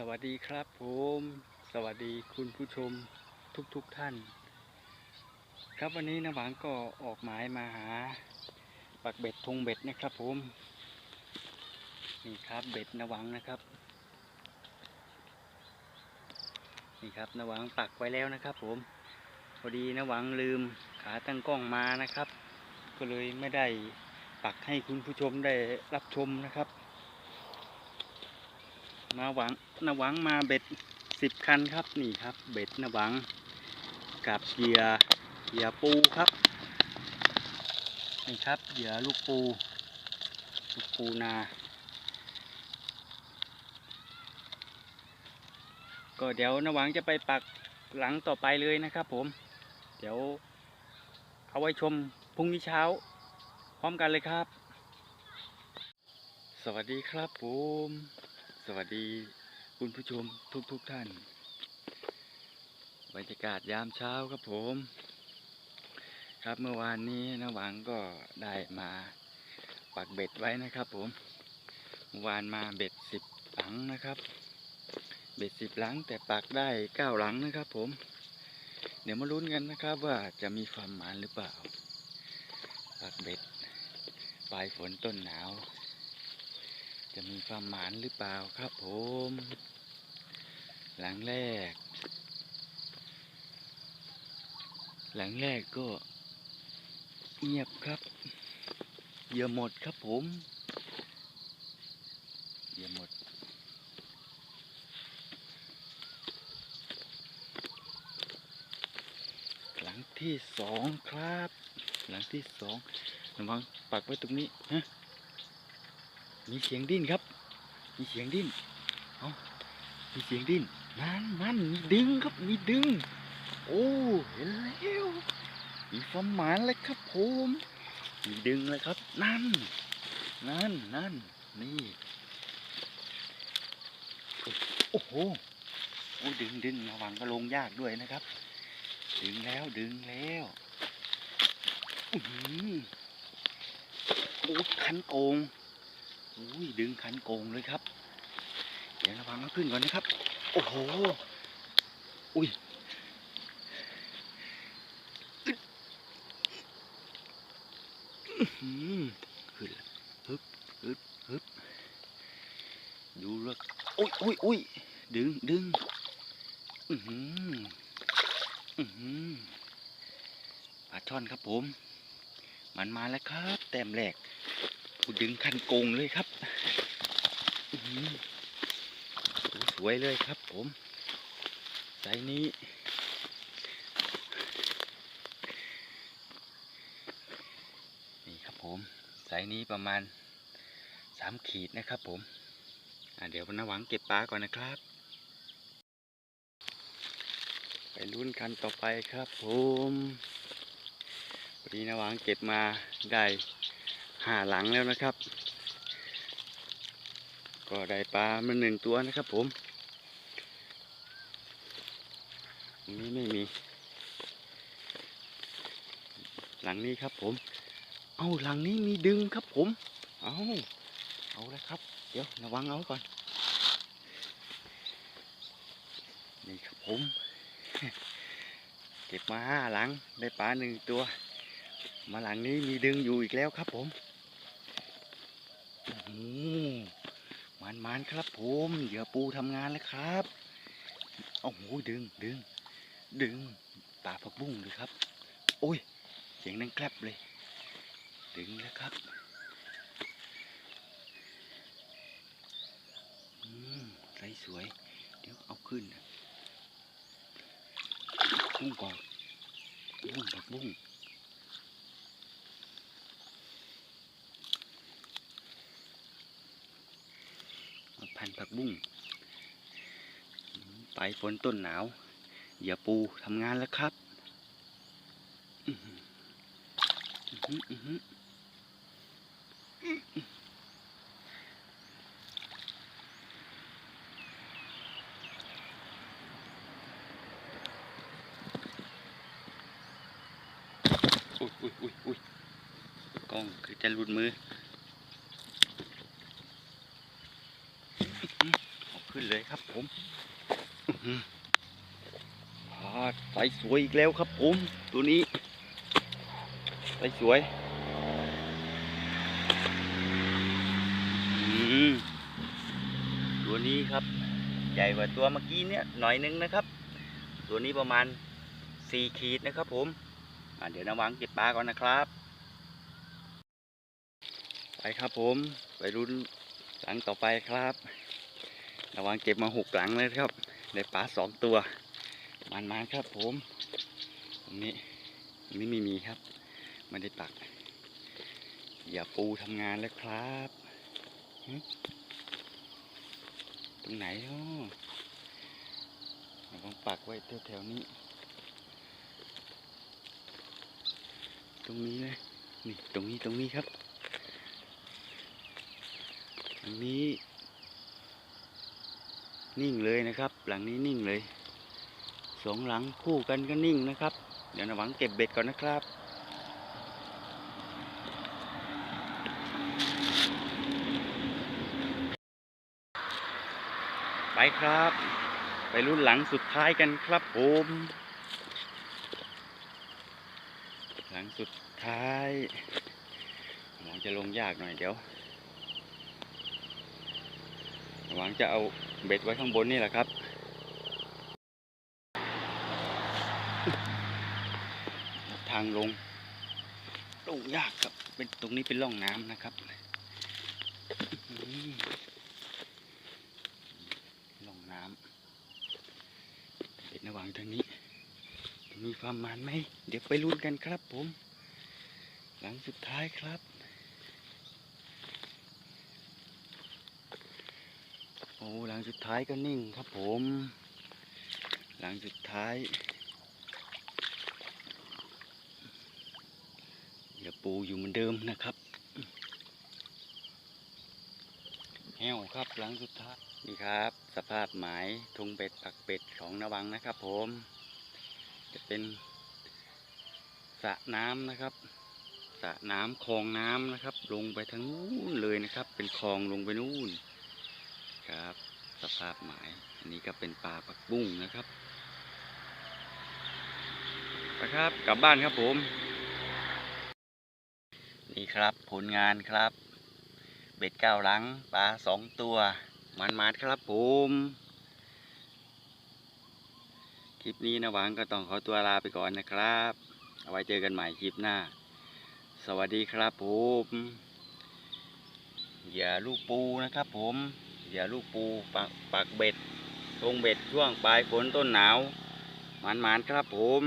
สวัสดีครับผม สวัสดีคุณผู้ชมทุกๆทท่าน ครับวันนี้นะหวังก็ออกหมายมาหา ปักเบ็ดทงเบ็ดนะครับผมนี่ครับเบ็ดนะหวังนะครับ นี่ครับนะหวังปักไว้แล้วนะครับ ผมพอดีนะหวังลืมขาตั้งกล้องมานะครับ ก็เลยไม่ได้ปักให้คุณผู้ชมได้รับชมนะครับ มาหวังนหวังมาเบ็ดสิบคันครับนี่ครับ เบ็ดนหวังกับเหยื่อเหยื่อปูครับนี่ครับเหยื่อลูกปูลูกปูนา ก็เดี๋ยวนหวังจะไปปักหลังต่อไปเลยนะครับผม เดี๋ยวเอาไว้ชมพรุ่งนี้เช้า พร้อมกันเลยครับ สวัสดีครับผม สวัสดีคุณผู้ชมทุกๆทท่าน บรรยากาศยามเช้าครับผม ครับเมื่อวานนี้นะหวังก็ได้มาปักเบ็ดไว้นะครับผมเมื่อวานมาเบ็ดสิบหลังนะครับ เบ็ดสิบหลังแต่ปักได้เก้าหลังนะครับผม เดี๋ยวมาลุ้นกันนะครับว่าจะมีความหมานหรือเปล่า ปักเบ็ดปลายฝนต้นหนาว จะมีความหมานหรือเปล่าครับผม หลังแรก หลังแรกก็เงียบครับเหยื่อหมดครับผมเหยื่อหมด หลังที่สองครับ หลังที่สองระวังปักไว้ตรงนี้ฮะ มีเสียงดิ้นครับ มีเสียงดิ้นเอามีเสียงดิ้นนั่นนั่นมีดึงครับ มีดึง โอ้เห็นแล้วมีความหมานเลยครับผมมีดึงเลยครับ นั่น นั่นนั่นนี่โอ้โหโอ้ดึงดึงระวังก็ลงยากด้วยนะครับ ดึงแล้วดึงแล้วอือโอ้คันโกง อุ้ยดึงคันโกงเลยครับ เดี๋ยวระวังเอาขึ้นก่อนนะครับ โอ้โห อุ้ยอึดอื้อหือขึ้นล้วฮึบฮึบฮึบดูแล้วอุ้ยอุ้ยอุ้ยดึงดึงอือหืออือหือปลาช่อนครับผม มันมาแล้วครับ แต้มแรกกู ดึงคันโกงเลยครับ สวยเลยครับผมไซนี้ นี่ครับผมไซนี้ประมาณสามขีดนะครับผมอะเดี๋ยวพนะหวังเก็บปลาก่อนนะครับ ไปลุ้นกันต่อไปครับผมวันนี้นะหวังเก็บมาได้ ห้าหลังแล้วนะครับ ก็ได้ปลามาหนึ่งตัวนะครับผมตรงนี้ไม่มี หลังนี้ครับผม เอาหลังนี้มีดึงครับผม เอาเอาแล้วครับ เดี๋ยวระวังเอาก่อน นี่ครับผม เก็บมาห้าหลังได้ปลาหนึ่งตัว มาหลังนี้มีดึงอยู่อีกแล้วครับผม มันมันครับผมเหยื่อปูทำงานแล้วครับโอ้โหดึงดึงดึงปลาผักบุ้งเลยครับ โอ้ยเสียงดังแกลบเลย ดึงแล้วครับอืมใสสวย เดี๋ยวเอาขึ้นนะบุ้งก่อนบุ้งผักบุ้ง มาพัน ผักบุ้งไปฝนต้นหนาวอย่าปูทำงานแล้วครับอุ้ยอุ้ยอุ้ยอุ้ยกล้องคือจะหลุดมือ เลยครับผมอื้อหือพาใสสวยอีกแล้วครับผมตัวนี้ใสสวยตัวนี้ครับ ใหญ่กว่าตัวเมื่อกี้เนี่ยหน่อยนึงนะครับ ตัวนี้ประมาณสี่ขีดนะครับผมเดี๋ยวน้ำวางเก็บปลาก่อนนะครับ ไปครับผมไปรุ่นหลังต่อไปครับ ระวังเก็บมาหกหลังเลยครับ ได้ปลาสองตัว มันมาครับผมตรงนี้ตรงนี้ไม่มีครับไม่ได้ปัก อย่าปูทำงานแล้วครับ ตรงไหนเนาะระวังปักไว้แถวๆนี้ ตรงนี้นะนี่ตรงนี้ตรงนี้ครับหลังนี้ นิ่งเลยนะครับ หลังนี้นิ่งเลยสองหลังคู่กันก็นิ่งนะครับ เดี๋ยวนะหวังเก็บเบ็ดก่อนนะครับไปครับ ไปรุ่นหลังสุดท้ายกันครับผม หลังสุดท้ายหวังจะลงยากหน่อยเดี๋ยว หวังจะเอาเบ็ดไว้ข้างบนนี่แหละครับ ทางลงลงยากครับ เป็นตรงนี้เป็นร่องน้ำนะครับร่องน้ำเบ็ดระหว่างทางนี้ มีความมันไหม เดี๋ยวไปลุ้นกันครับผม หลังสุดท้ายครับ โอ้หลังสุดท้ายก็นิ่งครับผม หลังสุดท้ายอย่าปูอยู่เหมือนเดิมนะครับแห้วครับหลังสุดท้ายนี่ครับ สภาพหมายทุงเป็ดปักเป็ดของนวังนะครับ ผม จะเป็นสระน้ำนะครับสระน้ำคลองน้ำนะครับ ลงไปทางนู้นเลยนะครับ เป็นคลองลงไปนู่น ครับ สภาพหมาย อันนี้ก็เป็นปลาปักบุ้งนะครับไปครับ กลับบ้านครับผม นี่ครับผลงานครับ เบ็ดเก้าหลังปลาสองตัวมันมาดครับผม คลิปนี้นะหวังก็ต้องขอตัวลาไปก่อนนะครับ เอาไว้เจอกันใหม่คลิปหน้า สวัสดีครับผม อย่าลูกปูนะครับผม อย่าลูกปูปักปักเบ็ดลงเบ็ดช่วงปลายฝนต้นหนาวหมานๆครับผม